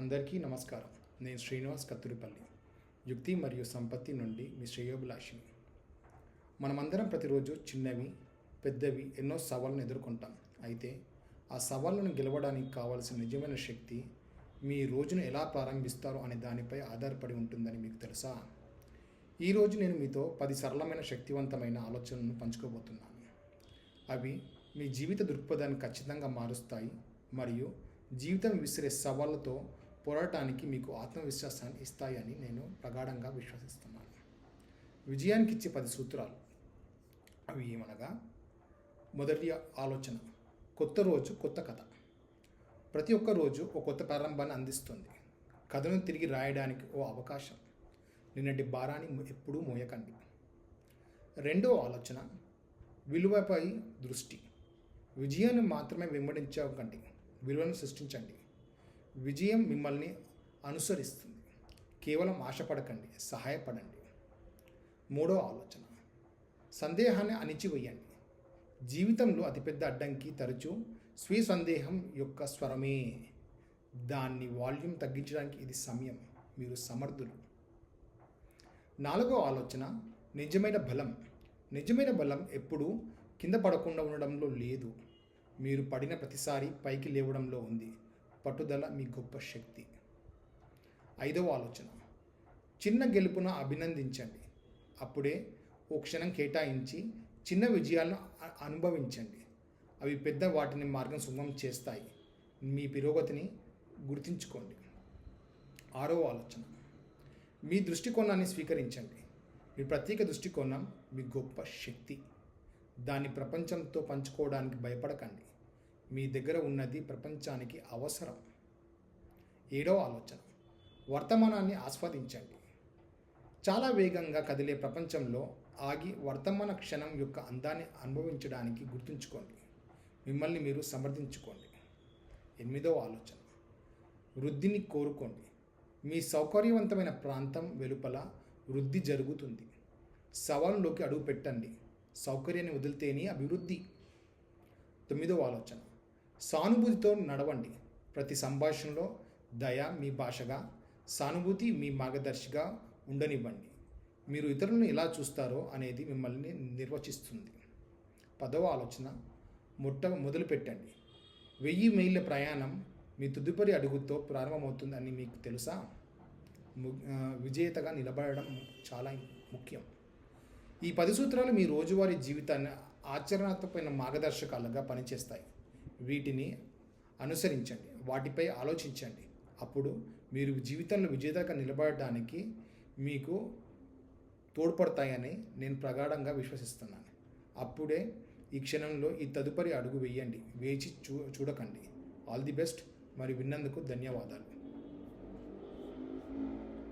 అందరికీ నమస్కారం. నేను శ్రీనివాస్ కత్తురిపల్లి. యుక్తి మరియు సంపత్తి నుండి మీ శ్రేయోభిలాషిని మనమందరం ప్రతిరోజు చిన్నవి పెద్దవి ఎన్నో సవాళ్ళను ఎదుర్కొంటాం. అయితే ఆ సవాళ్ళను గెలవడానికి కావాల్సిన నిజమైన శక్తి మీ రోజును ఎలా ప్రారంభిస్తారో అనే దానిపై ఆధారపడి ఉంటుందని మీకు తెలుసా? ఈరోజు నేను మీతో పది సరళమైన శక్తివంతమైన ఆలోచనలను పంచుకోబోతున్నాను. అవి మీ జీవిత దృక్పథాన్ని ఖచ్చితంగా మారుస్తాయి మరియు జీవితం విసిరే సవాళ్ళతో పోరాటానికి మీకు ఆత్మవిశ్వాసాన్ని ఇస్తాయని నేను ప్రగాఢంగా విశ్వసిస్తున్నాను. విజయానికి ఇచ్చే పది సూత్రాలు. అవి ఏమనగా మొదటి ఆలోచన కొత్త రోజు కొత్త కథ. ప్రతి ఒక్క రోజు ఒక కొత్త ప్రారంభాన్ని అందిస్తుంది. కథను తిరిగి రాయడానికి ఓ అవకాశం. నిన్నటి భారాన్ని ఎప్పుడూ మోయకండి. రెండో ఆలోచన విలువపై దృష్టి. విజయాన్ని మాత్రమే వెంబడించకండి. విలువను సృష్టించండి. విజయం మిమ్మల్ని అనుసరిస్తుంది. కేవలం ఆశపడకండి సహాయపడండి. మూడో ఆలోచన సందేహాన్ని అణిచివేయండి. జీవితంలో అతిపెద్ద అడ్డంకి తరచూ స్వీయ సందేహం యొక్క స్వరమే. దాన్ని వాల్యూమ్ తగ్గించడానికి ఇది సమయం మీరు సమర్థులు. నాలుగో ఆలోచన నిజమైన బలం. నిజమైన బలం ఎప్పుడూ కింద పడకుండా ఉండడంలో లేదు. మీరు పడిన ప్రతిసారి పైకి లేవడంలో ఉంది. పట్టుదల మీ గొప్ప శక్తి. ఐదవ ఆలోచన. చిన్న గెలుపును అభినందించండి. అప్పుడే ఓ క్షణం కేటాయించి చిన్న విజయాలను అనుభవించండి. అవి పెద్ద వాటిని మార్గం సుగమం చేస్తాయి. మీ పురోగతిని గుర్తుంచుకోండి. ఆరో ఆలోచన. మీ దృష్టికోణాన్ని స్వీకరించండి. మీ ప్రత్యేక దృష్టికోణం మీ గొప్ప శక్తి. దాన్ని ప్రపంచంతో పంచుకోవడానికి భయపడకండి. మీ దగ్గర ఉన్నది ప్రపంచానికి అవసరం. ఏడవ ఆలోచన. వర్తమానాన్ని ఆస్వాదించండి. చాలా వేగంగా కదిలే ప్రపంచంలో ఆగి వర్తమాన క్షణం యొక్క అందాన్ని అనుభవించడానికి గుర్తుంచుకోండి. మిమ్మల్ని మీరు సమర్థించుకోండి. ఎనిమిదవ ఆలోచన. వృద్ధిని కోరుకోండి. మీ సౌకర్యవంతమైన ప్రాంతం వెలుపల వృద్ధి జరుగుతుంది. సవాలులోకి అడుగు పెట్టండి సౌకర్యాన్ని వదిలితేనే అభివృద్ధి. తొమ్మిదవ ఆలోచన. సానుభూతితో నడవండి. ప్రతి సంభాషణలో దయ మీ భాషగా సానుభూతి మీ మార్గదర్శిగా ఉండనివ్వండి. మీరు ఇతరులను ఎలా చూస్తారో అనేది మిమ్మల్ని నిర్వచిస్తుంది. పదవ ఆలోచన మొట్ట మొదలు పెట్టండి వెయ్యి మైళ్ళ ప్రయాణం మీ తుదుపరి అడుగుతో ప్రారంభమవుతుందని మీకు తెలుసా? విజేతగా నిలబడడం చాలా ముఖ్యం. ఈ పది సూత్రాలు మీ రోజువారీ జీవితాన్ని ఆచరణాత్మకమైన మార్గదర్శకాలుగా పనిచేస్తాయి. వీటిని అనుసరించండి వాటిపై ఆలోచించండి. అప్పుడు మీరు జీవితంలో విజేతగా నిలబడడానికి మీకు తోడ్పడతాయని నేను ప్రగాఢంగా విశ్వసిస్తున్నాను. అప్పుడే ఈ క్షణంలో ఈ తదుపరి అడుగు వేయండి వేచి చూ చూడకండి. All the best. మరి విన్నందుకు ధన్యవాదాలు.